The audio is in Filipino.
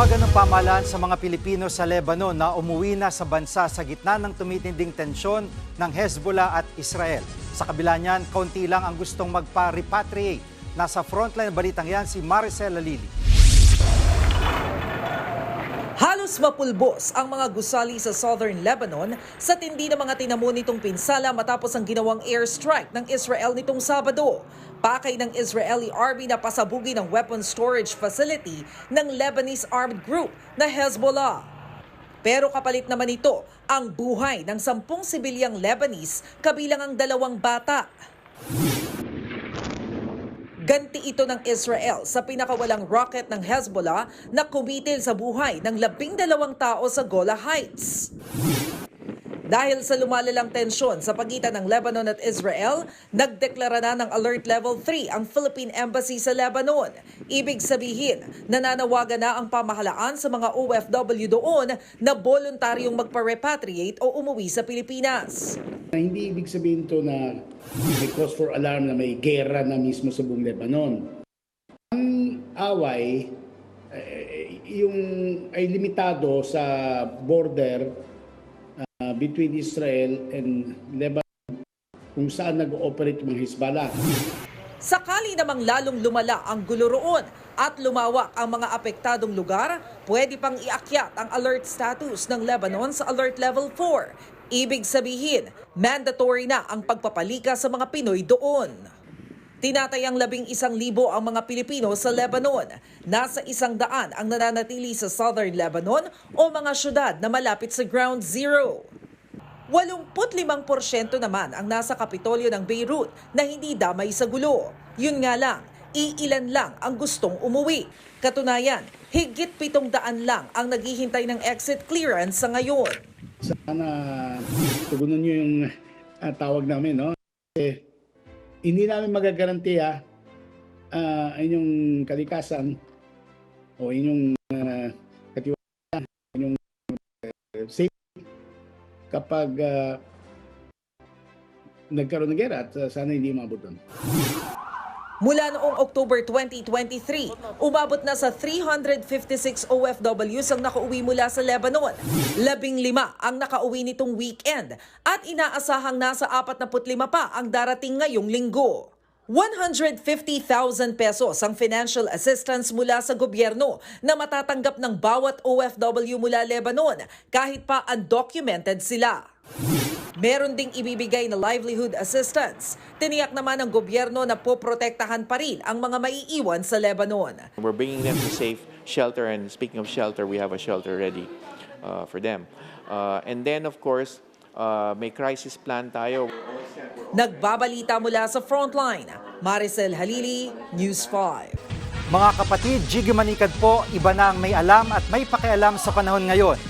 Panawagan ng pamahalaan sa mga Pilipino sa Lebanon na umuwi na sa bansa sa gitna ng tumitinding tensyon ng Hezbollah at Israel. Sa kabila niyan, kaunti lang ang gustong magpa-repatriate. Nasa frontline balitang yan si Maricel Lalili. Halos mapulbos ang mga gusali sa southern Lebanon sa tindi ng mga tinamo nitong pinsala matapos ang ginawang airstrike ng Israel nitong Sabado. Pakay ng Israeli Army na pasabugin ang weapon storage facility ng Lebanese armed group na Hezbollah. Pero kapalit naman ito ang buhay ng sampung sibilyang Lebanese kabilang ang dalawang bata. Ganti ito ng Israel sa pinakawalang rocket ng Hezbollah na kumitil sa buhay ng labing dalawang tao sa Gola Heights. Dahil sa lumalalang tensyon sa pagitan ng Lebanon at Israel, nagdeklara na ng Alert Level 3 ang Philippine Embassy sa Lebanon. Ibig sabihin, nananawagan na ang pamahalaan sa mga OFW doon na voluntaryong magpa-repatriate o umuwi sa Pilipinas. Hindi ibig sabihin to na may cause for alarm na may gera na mismo sa buong Lebanon. Ang away, eh, yung ay limitado sa border uh, between Israel and Lebanon kung saan nag-ooperate mga Hezbollah. Sakali namang lalong lumala ang gulo roon at lumawak ang mga apektadong lugar, pwede pang iakyat ang alert status ng Lebanon sa Alert Level 4. Ibig sabihin, mandatory na ang pagpapalika sa mga Pinoy doon. Tinatayang labing isang libo ang mga Pilipino sa Lebanon. Nasa isang daan ang nananatili sa Southern Lebanon o mga syudad na malapit sa Ground Zero. 85% naman ang nasa kapitolyo ng Beirut na hindi damay sa gulo. Yun nga lang, iilan lang ang gustong umuwi. Katunayan, higit 700 lang ang naghihintay ng exit clearance sa ngayon. Sana tugunan nyo yung ah, tawag namin, no? Eh, hindi namin magagarantiya ah inyong kalikasan o inyong uh, katiwala, inyong uh, safety kapag ah, nagkaroon ng gera at ah, sana hindi umabot doon. Mula noong October 2023, umabot na sa 356 OFWs ang nakauwi mula sa Lebanon. Labing lima ang nakauwi nitong weekend at inaasahang nasa 45 pa ang darating ngayong linggo. 150,000 pesos ang financial assistance mula sa gobyerno na matatanggap ng bawat OFW mula Lebanon kahit pa undocumented sila. Meron ding ibibigay na livelihood assistance. Tiniyak naman ng gobyerno na poprotektahan pa rin ang mga maiiwan sa Lebanon. We're bringing them to safe shelter, and speaking of shelter, we have a shelter ready uh, for them. Uh, and then, of course, uh, may crisis plan tayo. Nagbabalita mula sa frontline, Maricel Halili, News 5. Mga kapatid, Jiggy Manikad po, iba na ang may alam at may pakialam sa panahon ngayon.